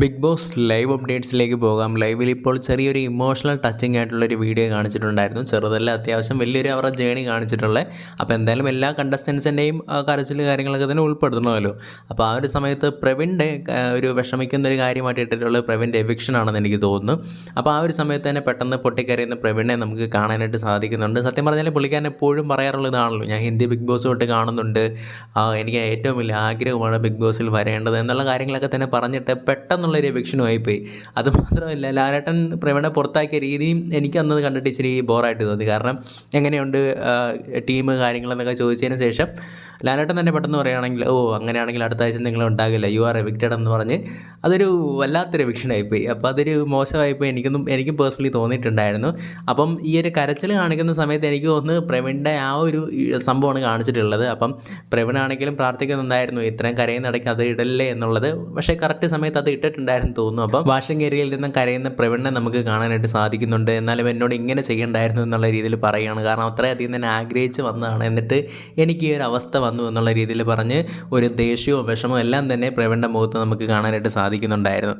Big boss live അപ്ഡേറ്റ്സിലേക്ക് പോകാം. ലൈവിൽ ഇപ്പോൾ ചെറിയൊരു ഇമോഷണൽ ടച്ചിങ് ആയിട്ടുള്ള ഒരു വീഡിയോ കാണിച്ചിട്ടുണ്ടായിരുന്നു. ചെറുതല്ല അത്യാവശ്യം വലിയൊരു അവരുടെ ജേണി കാണിച്ചിട്ടുള്ളത് അപ്പോൾ എന്തായാലും എല്ലാ കണ്ടസ്റ്റൻസിന്റെയും കരച്ചിൽ കാര്യങ്ങളൊക്കെ തന്നെ ഉൾപ്പെടുത്തണമല്ലോ. അപ്പോൾ ആ ഒരു സമയത്ത് പ്രവിന്റെ ഒരു വിഷമിക്കുന്ന ഒരു കാര്യമായിട്ട് ഇട്ടിട്ടുള്ളത് എവിക്ഷൻ ആണെന്ന് എനിക്ക് തോന്നുന്നു. അപ്പോൾ ആ ഒരു സമയത്ത് തന്നെ പെട്ടെന്ന് പൊട്ടിക്കരയുന്ന പ്രവീണിനെ നമുക്ക് കാണാനായിട്ട് സാധിക്കുന്നുണ്ട്. സത്യം പറഞ്ഞാൽ പുള്ളിക്കാരൻ എപ്പോഴും പറയാറുള്ളതാണല്ലോ ഞാൻ ഹിന്ദി ബിഗ് ബോസ് തൊട്ട് കാണുന്നുണ്ട്. എനിക്ക് ഏറ്റവും വലിയ ആഗ്രഹമാണ് ബിഗ് ബോസിൽ വരേണ്ടത് എന്നുള്ള കാര്യങ്ങളൊക്കെ തന്നെ പറഞ്ഞിട്ട് പെട്ടെന്നുള്ളൊരു എവിക്ഷനുമായി പോയി അതുമാത്രമല്ല ലാലേട്ടൻ പ്രവീണെ പുറത്താക്കിയ രീതിയും എനിക്ക് അന്നത് കണ്ടിട്ട് ഇച്ചിരി ബോറായിട്ട് തോന്നി. കാരണം എങ്ങനെയുണ്ട് ടീം കാര്യങ്ങളെന്നൊക്കെ ചോദിച്ചതിന് ശേഷം ലാലേട്ടൻ തന്നെ പെട്ടെന്ന് പറയുകയാണെങ്കിൽ ഓ അങ്ങനെയാണെങ്കിൽ അടുത്ത ആഴ്ച നിങ്ങൾ ഉണ്ടാകില്ല. യു ആർ എവിക്റ്റഡ് എന്ന് പറഞ്ഞ് അതൊരു വല്ലാത്തൊരു എവിക്ഷനായിപ്പോയി അപ്പോൾ അതൊരു മോശമായിപ്പോയി. എനിക്കൊന്നും എനിക്കും പേഴ്സണലി തോന്നിയിട്ടുണ്ടായിരുന്നു. അപ്പം ഈ ഒരു കരച്ചിൽ കാണിക്കുന്ന സമയത്ത് എനിക്ക് ഒന്ന് പ്രവീണിന്റെ ആ ഒരു സംഭവമാണ് കാണിച്ചിട്ടുള്ളത്. അപ്പം പ്രവീണാണെങ്കിലും പ്രാർത്ഥിക്കുന്നുണ്ടായിരുന്നു ഇത്രയും കരയുന്നിടയ്ക്ക് അത് ഇടല്ലേ എന്നുള്ളത്. പക്ഷേ കറക്റ്റ് സമയത്ത് അത് ഇട്ടിട്ടുണ്ടായിരുന്നു തോന്നുന്നു. അപ്പം വാഷിംഗ് ഏരിയയിൽ നിന്നും കരയുന്ന പ്രവീണിനെ നമുക്ക് കാണാനായിട്ട് സാധിക്കുന്നുണ്ട്. എന്നാലും എന്നോട് ഇങ്ങനെ ചെയ്യണ്ടായിരുന്നു എന്നുള്ള രീതിയിൽ പറയുകയാണ്. കാരണം അത്രയധികം തന്നെ ആഗ്രഹിച്ച് വന്നതാണ്. എന്നിട്ട് എനിക്ക് ഈ ഒരു അവസ്ഥ വന്നു എന്നുള്ള രീതിയിൽ പറഞ്ഞ് ഒരു ദേഷ്യവും വിഷമവും എല്ലാം തന്നെ പ്രവീണിന്റെ മുഖത്ത് നമുക്ക് കാണാനായിട്ട് സാധിക്കുന്നുണ്ടായിരുന്നു.